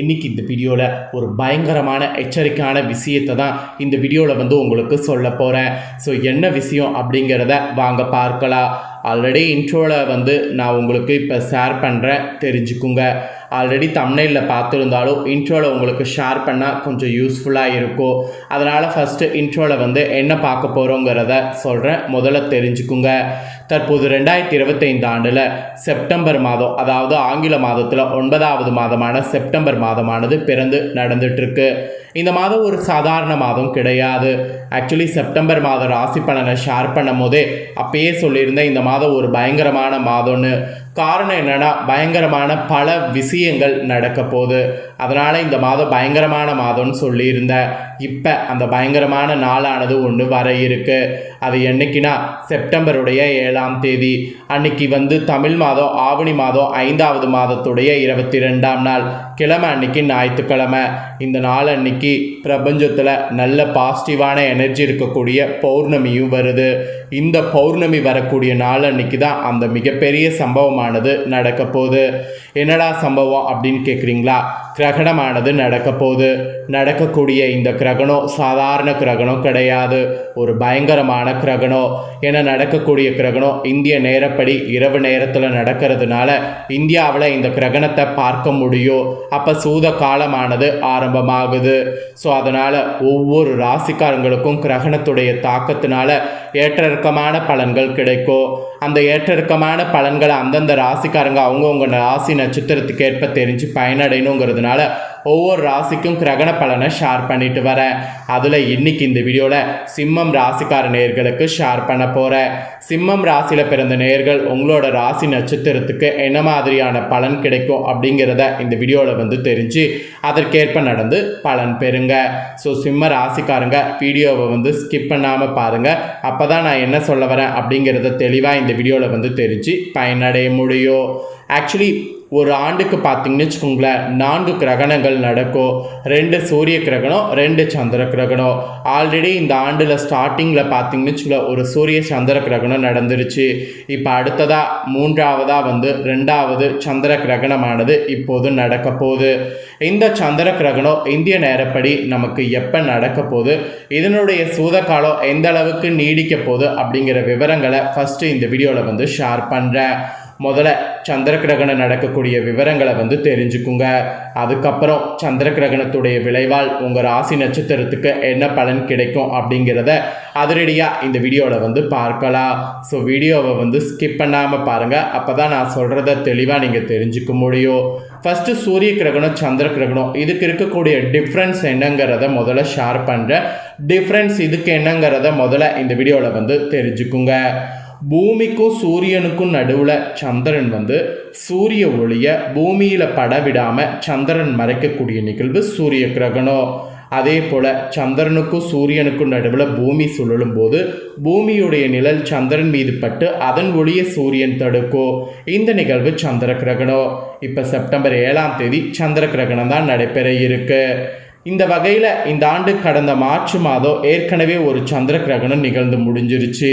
இன்னைக்கு இந்த வீடியோவில் ஒரு பயங்கரமான எச்சரிக்கையான விஷயத்தை தான் இந்த வீடியோவில் வந்து உங்களுக்கு சொல்ல போகிறேன் ஸோ என்ன விஷயம் அப்படிங்கிறத வாங்க பார்க்கலாம். ஆல்ரெடி இன்ட்ரோவில் வந்து நான் உங்களுக்கு இப்போ ஷேர் பண்ணுறேன் தெரிஞ்சுக்குங்க. ஆல்ரெடி தமிழில் பார்த்துருந்தாலும் இன்ட்ரோவில் உங்களுக்கு ஷேர் பண்ணால் கொஞ்சம் யூஸ்ஃபுல்லாக இருக்கும் அதனால் ஃபஸ்ட்டு இன்ட்ரோவில் வந்து என்ன பார்க்க போகிறோங்கிறத சொல்கிறேன் முதல்ல தெரிஞ்சுக்குங்க. தற்போது ரெண்டாயிரத்தி இருபத்தைந்து ஆண்டில் செப்டம்பர் மாதம் அதாவது ஆங்கில மாதத்தில் ஒன்பதாவது மாதமான செப்டம்பர் மாதமானது பிறந்து நடந்துட்டுருக்கு. இந்த மாதம் ஒரு சாதாரண மாதம் கிடையாது. ஆக்சுவலி செப்டம்பர் மாதம் ராசி பலனை ஷேர் பண்ணும் போதே அப்பயே சொல்லியிருந்தேன் இந்த மாதம் ஒரு பயங்கரமான மாதம்னு. காரணம் என்னென்னா பயங்கரமான பல விஷயங்கள் நடக்க போகுது அதனால் இந்த மாதம் பயங்கரமான மாதம்னு சொல்லியிருந்தேன் இப்போ அந்த பயங்கரமான நாளானது ஒன்று வர இருக்கு. அது என்னைக்குன்னா செப்டம்பருடைய ஏழாம் தேதி. அன்னைக்கு வந்து தமிழ் மாதம் ஆவணி மாதம் ஐந்தாவது மாதத்துடைய இருபத்தி ரெண்டாம் நாள். கிழமை அன்னைக்கு ஞாயிற்றுக்கிழமை. இந்த நாள் அன்னைக்கு பிரபஞ்சத்தில் நல்ல பாசிட்டிவான எனர்ஜி இருக்கக்கூடிய பௌர்ணமியும் வருது. இந்த பௌர்ணமி வரக்கூடிய நாள் அன்னைக்கு தான் அந்த மிகப்பெரிய சம்பவமானது நடக்க போகுது என்னடா சம்பவம் அப்படின்னு கேட்குறீங்களா கிரகணமானது நடக்க போகுது நடக்கக்கூடிய இந்த கிரகணம் சாதாரண கிரகணம் கிடையாது. ஒரு பயங்கரமான கிரகணம் என நடக்கக்கூடிய கிரகணம் இந்திய நேரப்படி இரவு நேரத்தில் நடக்கிறதுனால இந்தியாவில் இந்த கிரகணத்தை பார்க்க முடியும். அப்போ சூத காலமானது ஆரம்பமாகுது. ஸோ அதனால் ஒவ்வொரு ராசிக்காரங்களுக்கும் கிரகணத்துடைய தாக்கத்தினால ஏற்றிறக்கமான பலன்கள் கிடைக்கும். அந்த ஏற்றிறக்கமான பலன்களை அந்தந்த ராசிக்காரங்க அவங்கவுங்க ராசி நட்சத்திரத்துக்கு ஏற்ப தெரிஞ்சு பயனடையணுங்கிறதுனால ஒவ்வொரு ராசிக்கும் கிரகண பலனை ஷேர் பண்ணிட்டு வரேன் அதில் இன்னைக்கு இந்த வீடியோவில் சிம்மம் ராசிக்கார நேர்களுக்கு ஷேர் பண்ண போகிறேன் சிம்மம் ராசியில் பிறந்த நேர்கள் உங்களோட ராசி நட்சத்திரத்துக்கு என்ன மாதிரியான பலன் கிடைக்கும் அப்படிங்கிறத இந்த வீடியோவில் வந்து தெரிஞ்சு அதற்கேற்ப நடந்து பலன் பெறுங்க. ஸோ சிம்ம ராசிக்காரங்க வீடியோவை வந்து ஸ்கிப் பண்ணாமல் பாருங்கள் அப்போ தான் நான் என்ன சொல்ல வரேன் அப்படிங்கிறத தெளிவாக இந்த வீடியோவில் வந்து தெரிஞ்சு பயனடைய முடியும். ஆக்சுவலி ஒரு ஆண்டுக்கு பார்த்தீங்கன்னு வச்சுக்கோங்களேன் நான்கு கிரகணங்கள் நடக்கும். ரெண்டு சூரிய கிரகணம் ரெண்டு சந்திர கிரகணம். ஆல்ரெடி இந்த ஆண்டில் ஸ்டார்டிங்கில் பார்த்தீங்கன்னு வச்சுக்கோங்க ஒரு சூரிய சந்திர கிரகணம் நடந்துருச்சு. இப்போ அடுத்ததாக மூன்றாவதாக வந்து ரெண்டாவது சந்திர கிரகணமானது இப்போது நடக்க போகுது. இந்த சந்திர கிரகணம் இந்திய நேரப்படி நமக்கு எப்போ நடக்க போகுது? இதனுடைய சூத காலம் எந்த அளவுக்கு நீடிக்க போகுது அப்படிங்கிற விவரங்களை ஃபஸ்ட்டு இந்த வீடியோவில் வந்து ஷேர் பண்ணுறேன் முதல்ல சந்திர கிரகணம் நடக்கக்கூடிய விவரங்களை வந்து தெரிஞ்சுக்குங்க. அதுக்கப்புறம் சந்திர கிரகணத்துடைய விளைவால் உங்கள் ராசி நட்சத்திரத்துக்கு என்ன பலன் கிடைக்கும் அப்படிங்கிறத அதிரடியாக இந்த வீடியோவில் வந்து பார்க்கலாம். ஸோ வீடியோவை வந்து ஸ்கிப் பண்ணாமல் பாருங்கள் அப்போ தான் நான் சொல்கிறத தெளிவாக நீங்கள் தெரிஞ்சுக்க முடியும். ஃபஸ்ட்டு சூரிய கிரகணம் சந்திர கிரகணம். இதுக்கு இருக்கக்கூடிய டிஃப்ரென்ஸ் என்னங்கிறத முதல்ல ஷேர் பண்ணுறேன் டிஃப்ரென்ஸ் இதுக்கு என்னங்கிறத முதல்ல இந்த வீடியோவில் வந்து தெரிஞ்சுக்குங்க. பூமிக்கும் சூரியனுக்கும் நடுவில் சந்திரன் வந்து சூரிய ஒளியை பூமியில் பட விடாமல் சந்திரன் மறைக்கக்கூடிய நிகழ்வு சூரிய கிரகணம். அதே போல் சந்திரனுக்கும் சூரியனுக்கும் நடுவில் பூமி சுழலும் போது பூமியுடைய நிழல் சந்திரன் மீது பட்டு அதன் ஒளியை சூரியன் தடுக்கும். இந்த நிகழ்வு சந்திர கிரகணம். இப்போ செப்டம்பர் ஏழாம் தேதி சந்திர கிரகணம் தான் நடைபெற இருக்கு. இந்த வகையில் இந்த ஆண்டு கடந்த மார்ச் மாதம் ஏற்கனவே ஒரு சந்திர கிரகணம் நிகழ்ந்து முடிஞ்சிருச்சு.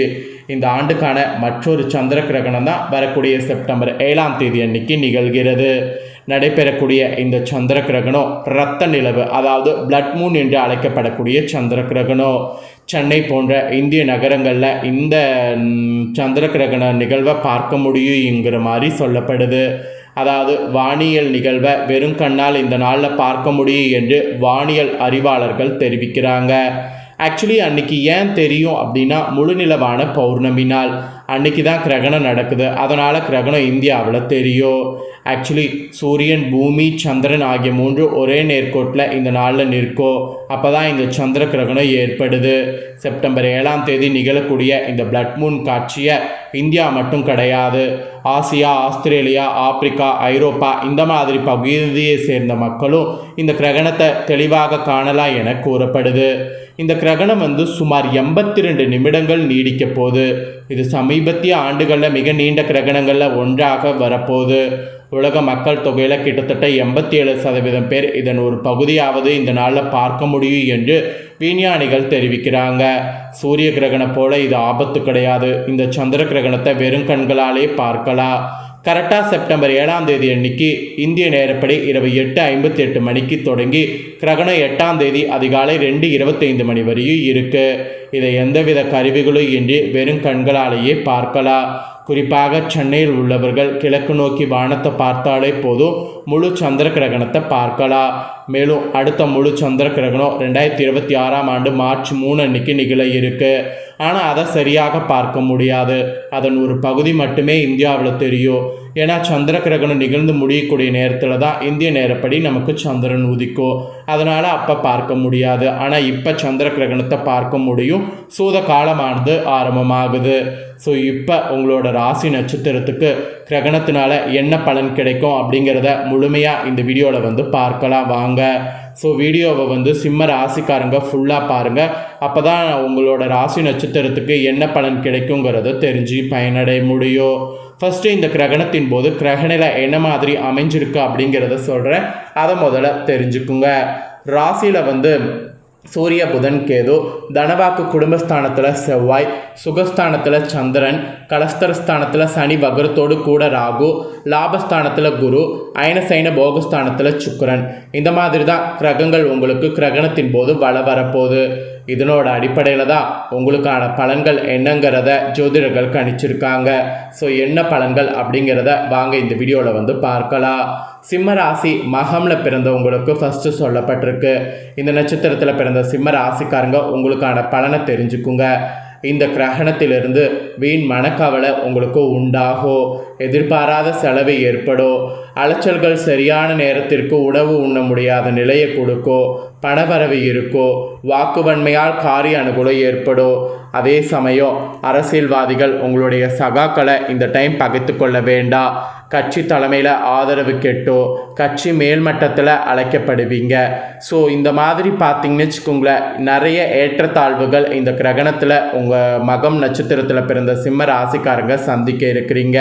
இந்த ஆண்டுக்கான மற்றொரு சந்திர கிரகணம் தான் வரக்கூடிய செப்டம்பர் ஏழாம் தேதி அன்னைக்கு நிகழ்கிறது. நடைபெறக்கூடிய இந்த சந்திர கிரகணம் இரத்த நிலவு அதாவது பிளட் மூன் என்று அழைக்கப்படக்கூடிய சந்திர கிரகணம். சென்னை போன்ற இந்திய நகரங்களில் இந்த சந்திர கிரகண நிகழ்வை பார்க்க முடியுங்கிற மாதிரி சொல்லப்படுது. அதாவது வானியல் நிகழ்வை வெறும் கண்ணால் இந்த நாளில் பார்க்க முடியும் என்று வானியல் அறிவாளர்கள் தெரிவிக்கிறாங்க. ஆக்சுவலி அன்னைக்கு ஏன் தெரியும் அப்படின்னா முழுநிலவான பௌர்ணமி நாள். அன்னைக்கு தான் கிரகணம் நடக்குது. அதனால் கிரகணம் இந்தியாவில் தெரியும். ஆக்சுவலி சூரியன் பூமி சந்திரன் ஆகிய மூன்று ஒரே நேர்கோட்டில் இந்த நாளில் நிற்கும் அப்போ தான் இந்த சந்திர கிரகணம் ஏற்படுது. செப்டம்பர் ஏழாம் தேதி நிகழக்கூடிய இந்த பிளட் மூன் காட்சியை இந்தியா மட்டும் கிடையாது. ஆசியா ஆஸ்திரேலியா ஆப்பிரிக்கா ஐரோப்பா இந்த மாதிரி பகுதியை சேர்ந்த மக்களும் இந்த கிரகணத்தை தெளிவாக காணலாம் என கூறப்படுது. இந்த கிரகணம் வந்து சுமார் எண்பத்தி ரெண்டு நிமிடங்கள் நீடிக்க போகுது. இது சமீபத்திய ஆண்டுகளில் மிக நீண்ட கிரகணங்களில் ஒன்றாக வரப்போகுது. உலக மக்கள் தொகையில் கிட்டத்தட்ட எண்பத்தி ஏழு சதவீதம் பேர் இதன் ஒரு பகுதியாவது இந்த நாளில் பார்க்க முடியும் என்று விஞ்ஞானிகள் தெரிவிக்கிறாங்க. சூரிய கிரகணம் போல இது ஆபத்து கிடையாது. இந்த சந்திர கிரகணத்தை வெறும் கண்களாலே பார்க்கலாம். கரெக்டாக செப்டம்பர் ஏழாம் தேதி அன்னைக்கு இந்திய நேரப்படி இரவு எட்டு ஐம்பத்தி எட்டு மணிக்கு தொடங்கி கிரகணம் எட்டாம் தேதி அதிகாலை ரெண்டு இருபத்தைந்து மணி வரையும் இருக்கு. இதை எந்தவித கருவிகளும் இன்றி வெறும் கண்களாலேயே பார்க்கலாம். குறிப்பாக சென்னையில் உள்ளவர்கள் கிழக்கு நோக்கி வானத்தை பார்த்தாலே போதும். முழு சந்திர கிரகணத்தை பார்க்கலாம் மேலும் அடுத்த முழு சந்திர கிரகணம் ரெண்டாயிரத்தி இருபத்தி ஆறாம் ஆண்டு மார்ச் மூணு அன்னைக்கு நிகழ இருக்கு. ஆனால் அதை சரியாக பார்க்க முடியாது. அதன் ஒரு பகுதி மட்டுமே இந்தியாவில் தெரியும். ஏன்னா சந்திர கிரகணம் நிகழ்ந்து முடியக்கூடிய நேரத்தில் தான் இந்திய நேரப்படி நமக்கு சந்திரன் உதிக்கும். அதனால் அப்போ பார்க்க முடியாது. ஆனால் இப்போ சந்திர கிரகணத்தை பார்க்க முடியும். சூத காலமானது ஆரம்பமாகுது. ஸோ இப்போ உங்களோட ராசி நட்சத்திரத்துக்கு கிரகணத்தினால என்ன பலன் கிடைக்கும் அப்படிங்கிறத முழுமையாக இந்த வீடியோவில் வந்து பார்க்கலாம் வாங்க. ஸோ வீடியோவை வந்து சிம்ம ராசிக்காரங்க ஃபுல்லாக பாருங்கள் அப்போ தான் உங்களோட ராசி நட்சத்திரத்துக்கு என்ன பலன் கிடைக்குங்கிறத தெரிஞ்சு பயனடைய முடியும். ஃபஸ்ட்டு இந்த கிரகணத்தின் போது கிரகணில் என்ன மாதிரி அமைஞ்சிருக்கு அப்படிங்கிறத சொல்கிறேன் அதை முதல்ல தெரிஞ்சுக்குங்க. ராசியில் வந்து சூரிய புதன் கேது தனவாக்கு குடும்பஸ்தானத்தில் செவ்வாய் சுகஸ்தானத்தில் சந்திரன் கலஸ்தரஸ்தானத்தில் சனி வக்ரத்தோடு கூட ராகு லாபஸ்தானத்தில் குரு அயனசைன போகஸ்தானத்தில் சுக்கரன். இந்த மாதிரி தான் கிரகங்கள் உங்களுக்கு கிரகணத்தின் போது வள வரப்போகுது. இதனோட அடிப்படையில் தான் உங்களுக்கான பலன்கள் என்னங்கிறத ஜோதிடர்கள் கணிச்சிருக்காங்க. ஸோ என்ன பலன்கள் அப்படிங்கிறத வாங்க இந்த வீடியோவில் வந்து பார்க்கலாம். சிம்ம ராசி மகம்ல பிறந்தவங்களுக்கு ஃபஸ்ட்டு சொல்லப்பட்டிருக்கு. இந்த நட்சத்திரத்தில் பிறந்த சிம்ம ராசிக்காரங்க உங்களுக்கான பலனை தெரிஞ்சுக்குங்க. இந்த கிரகணத்திலிருந்து வீண் மனக்கவலை உங்களுக்கு உண்டாகும் எதிர்பாராத செலவு ஏற்படோ அலைச்சல்கள் சரியான நேரத்திற்கு உணவு உண்ண முடியாத நிலையை கொடுக்கோ பணவரவு இருக்கோ வாக்குவன்மையால் காரிய அனுகூலம் ஏற்படும் அதே சமயம் அரசியல்வாதிகள் உங்களுடைய சகாக்களை இந்த டைம் பகைத்து கொள்ள வேண்டாம் கட்சி தலைமையில் ஆதரவு கெட்டோ கட்சி மேல்மட்டத்தில் அழைக்கப்படுவீங்க. ஸோ இந்த மாதிரி பார்த்தீங்கன்னு வச்சுக்கோங்களேன் நிறைய ஏற்றத்தாழ்வுகள் இந்த கிரகணத்தில் உங்கள் மகம் நட்சத்திரத்தில் பிறந்த சிம்ம ராசிக்காரங்க சந்திக்க இருக்கிறீங்க.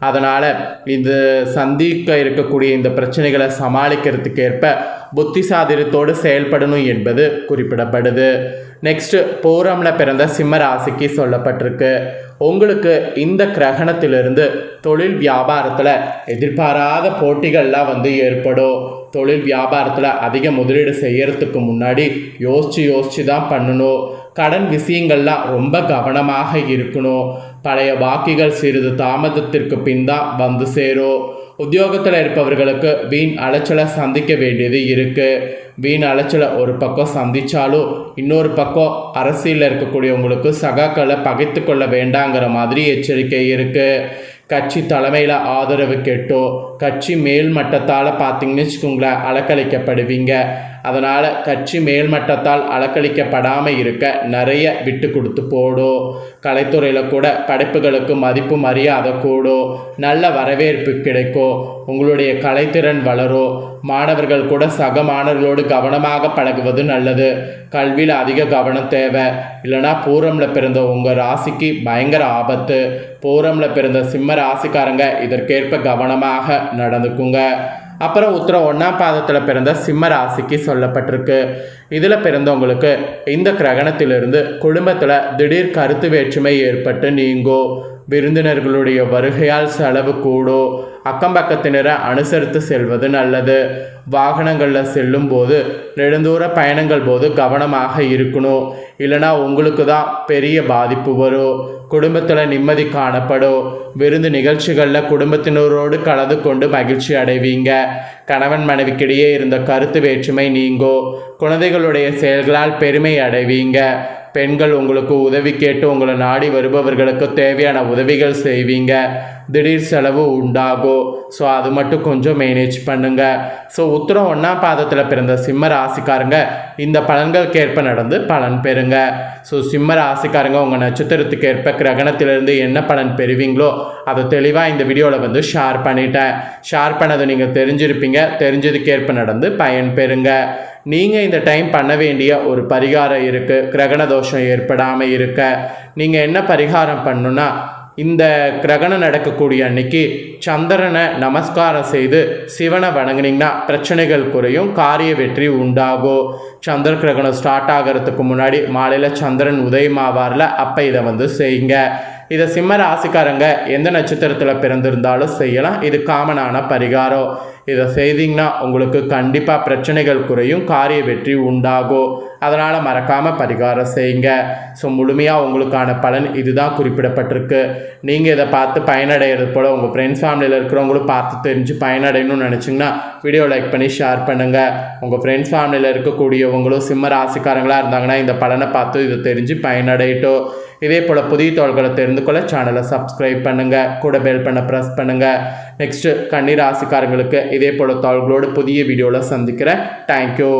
அதனால் இது சந்திக்க இருக்கக்கூடிய இந்த பிரச்சனைகளை சமாளிக்கிறதுக்கு ஏற்ப புத்திசாதிரத்தோடு செயல்படணும் என்பது குறிப்பிடப்படுது. நெக்ஸ்ட்டு பூரமில் பிறந்த சிம்ம ராசிக்கு சொல்லப்பட்டிருக்கு. உங்களுக்கு இந்த கிரகணத்திலிருந்து தொழில் வியாபாரத்தில் எதிர்பாராத போட்டிகள்லாம் வந்து ஏற்படும். தொழில் வியாபாரத்தில் அதிக முதலீடு செய்கிறதுக்கு முன்னாடி யோசித்து யோசித்து தான் பண்ணணும். கடன் விஷயங்கள்லாம் ரொம்ப கவனமாக இருக்கணும். பழைய வாக்கிகள் சிறிது தாமதத்திற்கு பின் தான் வந்து சேரும். உத்தியோகத்தில் இருப்பவர்களுக்கு வீண் அலைச்சலை சந்திக்க வேண்டியது இருக்குது வீண் அலைச்சலை ஒரு பக்கம் சந்தித்தாலும் இன்னொரு பக்கம் அரசியலில் இருக்கக்கூடியவங்களுக்கு சகாக்களை பகைத்து கொள்ள வேண்டாங்கிற மாதிரி எச்சரிக்கை இருக்குது கட்சி தலைமையில் ஆதரவு கேட்டோ கட்சி மேல் மட்டத்தால் பார்த்தீங்கன்னு வச்சுக்கோங்களேன் அலக்கழிக்கப்படுவீங்க. அதனால் கட்சி மேல்மட்டத்தால் அலக்களிக்கப்படாமல் இருக்க நிறைய விட்டு கொடுத்து போடும் கலைத்துறையில் கூட படைப்புகளுக்கு மதிப்பு மரியாதை கூடும் நல்ல வரவேற்பு கிடைக்கும் உங்களுடைய கலைத்திறன் வளரும் மாணவர்கள் கூட சக மாணவர்களோடு கவனமாக பழகுவது நல்லது. கல்வியில் அதிக கவனம் தேவை. இல்லைனா பூரமில் பிறந்த உங்கள் ராசிக்கு பயங்கர ஆபத்து. பூரமில் பிறந்த சிம்ம ராசிக்காரங்க இதற்கேற்ப கவனமாக நடந்துக்குங்க. அப்புறம் உத்தரம் ஒன்றாம் பாதத்தில் பிறந்த சிம்ம ராசிக்கு சொல்லப்பட்டிருக்கு. இதில் பிறந்தவங்களுக்கு இந்த கிரகணத்திலிருந்து குடும்பத்தில் திடீர் கருத்து வேற்றுமை ஏற்பட்டு நீங்கோ விருந்தினர்களுடைய வருகையால் செலவு கூடோ அக்கம் பக்கத்தினரை அனுசரித்து செல்வது நல்லது. வாகனங்களில் செல்லும் போது நெடுந்தூர பயணங்கள் போது கவனமாக இருக்கணும். இல்லைனா உங்களுக்கு தான் பெரிய பாதிப்பு வரும். குடும்பத்தில் நிம்மதி காணப்படும். விருந்து நிகழ்ச்சிகளில் குடும்பத்தினரோடு கலந்து கொண்டு மகிழ்ச்சி அடைவீங்க. கணவன் மனைவிக்கிடையே இருந்த கருத்து வேற்றுமை நீங்கோ. குழந்தைகளுடைய செயல்களால் பெருமை அடைவீங்க. பெண்கள் உங்களுக்கு உதவி கேட்டு உங்களை நாடி வருபவர்களுக்கு தேவையான உதவிகள் செய்வீங்க. திடீர் செலவு உண்டாகும் ஸோ அது மட்டும் கொஞ்சம் மேனேஜ் பண்ணுங்க. ஸோ உத்தரம் ஒன்றாம் பாதத்தில் பிறந்த சிம்ம ராசிக்காரங்க இந்த பலன்களுக்கேற்ப நடந்து பலன் பெறுங்க. ஸோ சிம்ம ராசிக்காரங்க உங்கள் நட்சத்திரத்துக்கு ஏற்ப கிரகணத்திலிருந்து என்ன பலன் பெறுவீங்களோ அதை தெளிவாக இந்த வீடியோவில் வந்து ஷேர் பண்ணிட்டேன். ஷேர் பண்ணதை நீங்கள் தெரிஞ்சிருப்பீங்க. தெரிஞ்சதுக்கேற்ப நடந்து பயன் பெறுங்க. நீங்கள் இந்த டைம் பண்ண வேண்டிய ஒரு பரிகாரம் இருக்குது கிரகண தோஷம் ஏற்படாமல் இருக்க. நீங்கள் என்ன பரிகாரம் பண்ணுன்னா இந்த கிரகணம் நடக்கக்கூடிய அன்னைக்கு சந்திரனை நமஸ்காரம் செய்து சிவனை வணங்கினீங்கன்னா பிரச்சனைகள் குறையும் காரிய வெற்றி உண்டாகும். சந்திர கிரகணம் ஸ்டார்ட் ஆகிறதுக்கு முன்னாடி மாலையில் சந்திரன் உதயமாவார்ல அப்போ இதை வந்து செய்யுங்க. இதை சிம்ம ராசிக்காரங்க எந்த நட்சத்திரத்தில் பிறந்திருந்தாலும் செய்யலாம். இது காமனான பரிகாரம். இதை செய்தீங்கன்னா உங்களுக்கு கண்டிப்பாக பிரச்சனைகள் குறையும் காரிய வெற்றி உண்டாகும். அதனால் மறக்காமல் பரிகாரம் செய்யுங்க. ஸோ முழுமையாக உங்களுக்கான பலன் இதுதான் குறிப்பிடப்பட்டிருக்கு. நீங்கள் இதை பார்த்து பயனடைகிறது போல் உங்கள் ஃப்ரெண்ட்ஸ் ஃபேமிலியில் இருக்கிறவங்களும் பார்த்து தெரிஞ்சு பயனடையணும்னு நினச்சிங்கன்னா வீடியோ லைக் பண்ணி ஷேர் பண்ணுங்கள் உங்கள் ஃப்ரெண்ட்ஸ் ஃபேமிலியில் இருக்கக்கூடியவங்களும் சிம்ம ராசிக்காரங்களாக இருந்தாங்கன்னா இந்த பலனை பார்த்து இதை தெரிஞ்சு பயனடையட்டும். இதே போல் புதிய தோள்களை தெரிந்து கொள்ள சேனலை சப்ஸ்கிரைப் பண்ணுங்கள் கூட பெல் பண்ண ப்ரெஸ் பண்ணுங்கள் நெக்ஸ்ட்டு கண்ணீர் ராசிக்காரங்களுக்கு இதே போல் தோள்களோடு புதிய வீடியோவில் சந்திக்கிறேன். தேங்க்யூ